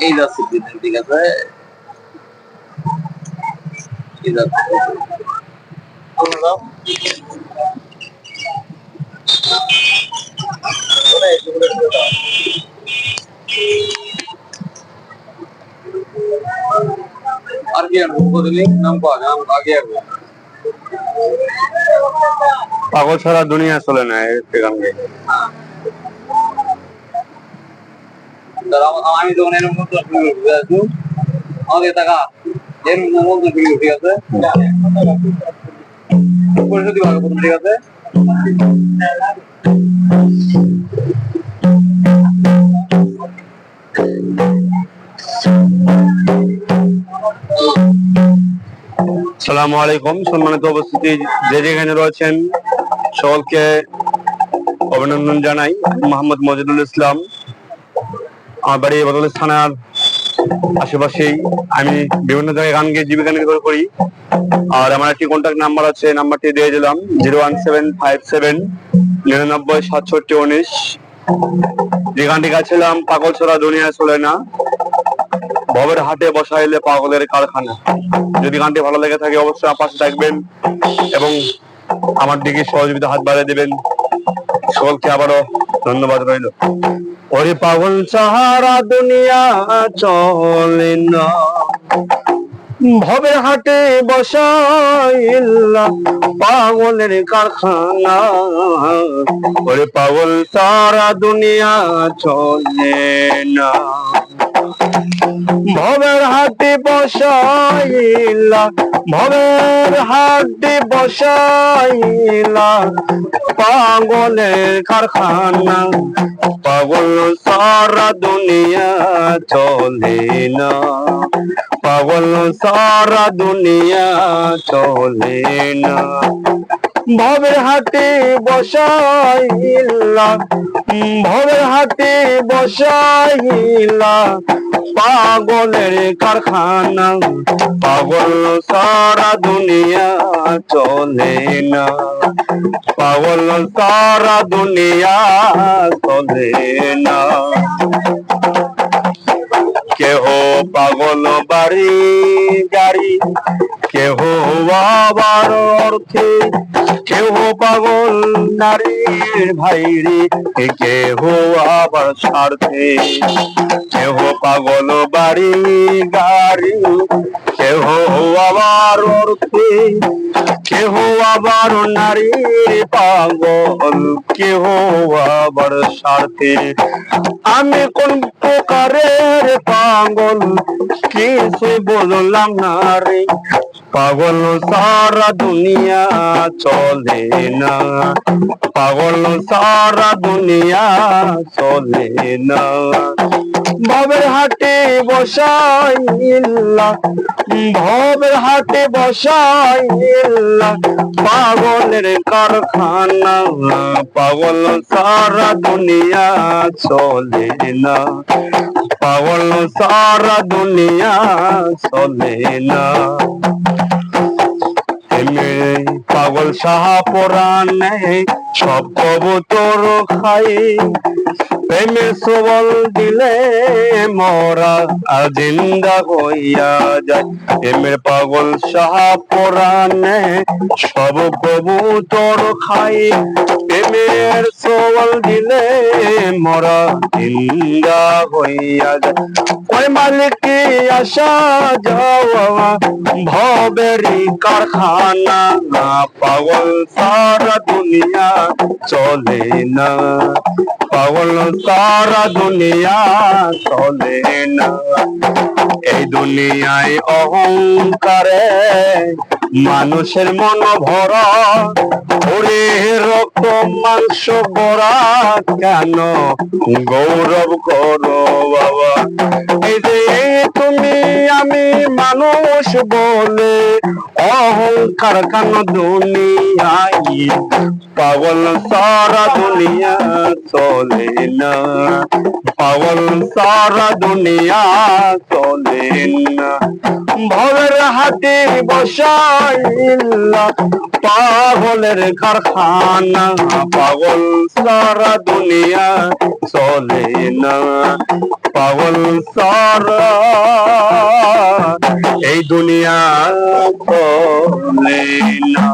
এই যাচ্ছে ঠিক আছে এই যাচ্ছে আর কি আনব বদলি নাম পাওয়া নাম আগে আনব পাগল ছাড়া দুনিয়া চলে না গাই আমি যখন এরকম মতো শুরু করতে আছি আমাকে টাকা এরকম মতো শুরু ঠিক আছে? ভালো ঠিক আছে? সালাম আলাইকুম। সম্মানিত উপস্থিতি, যে যেখানে রয়েছেন, সকলকে অভিনন্দন জানাই। মোহাম্মদ মজিদুল ইসলাম, আমার বাড়ি বদল থানার আশেপাশেই। আমি বিভিন্ন জায়গায় গান গিয়ে জীবিকা নির্ভর করি। আর আমার একটি কন্ট্যাক্ট নাম্বার আছে, নাম্বারটি দিয়ে দিলাম, zero one seven five seven, নিরানব্বই সাতষট্টি উনিশ। যে গানটি গাইছিলাম পাগল ছড়া দুনিয়া চলে না ভবের হাটে বসাইলে পাগলের কারখানা। যদি গানটি ভালো লেগে থাকে, অবশ্যই আমার পাশে থাকবেন এবং আমার দিকে সহযোগিতা হাত বাড়িয়ে দেবেন। সকলকে আবারও ধন্যবাদ রইল। ওরে পাগল সাহারা, দুনিয়া চলে না। ভবের হাটে বসাইলা পাগলের কারখানা। ওরে পাগল সারা দুনিয়া চলে না। ভবের হাটে বসাইলা ভবের হাটে বসাইলা, পাগলের কারখানা, পাগল সারা দুনিয়া চলে না, পাগল সারা দুনিয়া চলে না। ভবের হাটে বসাইলা ভবের হাটে বসাইলা পাগলের কারখানা। পাগল সারা দুনিয়া চলে না। পাগল সারা দুনিয়া চলে না। কেহ পাগল বাড়ি গাড়ি কেহ আবার অর্থে, কেহ পাগল নারীর ভাইরে কেহ আবার স্বার্থে। কেহ পাগল বাড়ি, গাড়ি কেহ আবার অর্থে কেহ আবার নারীর পাগল কেহ আবার স্বার্থে। আমি কোন প্রকারের পাগল কিছু বললাম না রে? পাগল সারা দুনিয়া চলে না। পাগল সারা দুনিয়া চলে না। ভবের হাটে বসাইলা, ভবের হাটে বসাইলা, পাগলের কারখানা, পাগল সারা দুনিয়া চলে না, পাগল সারা দুনিয়া চলে না। পাগল সাহা পরাণে সব কবুতর খাই প্রেমে সবল দিলে মরা আর জিন্দা হইয়া যায়। এমের পাগল সাহা পরাণে সব কবুতর খাই। প্রেমের সবল দিলে মরা জিন্দা হইয়া যায়। ওই মালিক আসা যাওয়া ভবেরি কারখানা। পাগল সারা দুনিয়া চলে না। পাগল সারা দুনিয়া চলে না। এই দুনিয়ায় অহংকারে মানুষের মন ভরা ওরে রক্ত, মাংস ভরা কেন গৌরব করো বাবা? এই যে তুমি আমি মানুষ বলে অহংকার কেন দুনিয়ায়? পাগল সারা দুনিয়া চলে না। পাগল সারা দুনিয়া চলে না। ভবের হাতি বসাইলা পাগলের কারখানা। পাগল সারা দুনিয়া চলে না। পাগল সারা এই দুনিয়া খোলে না।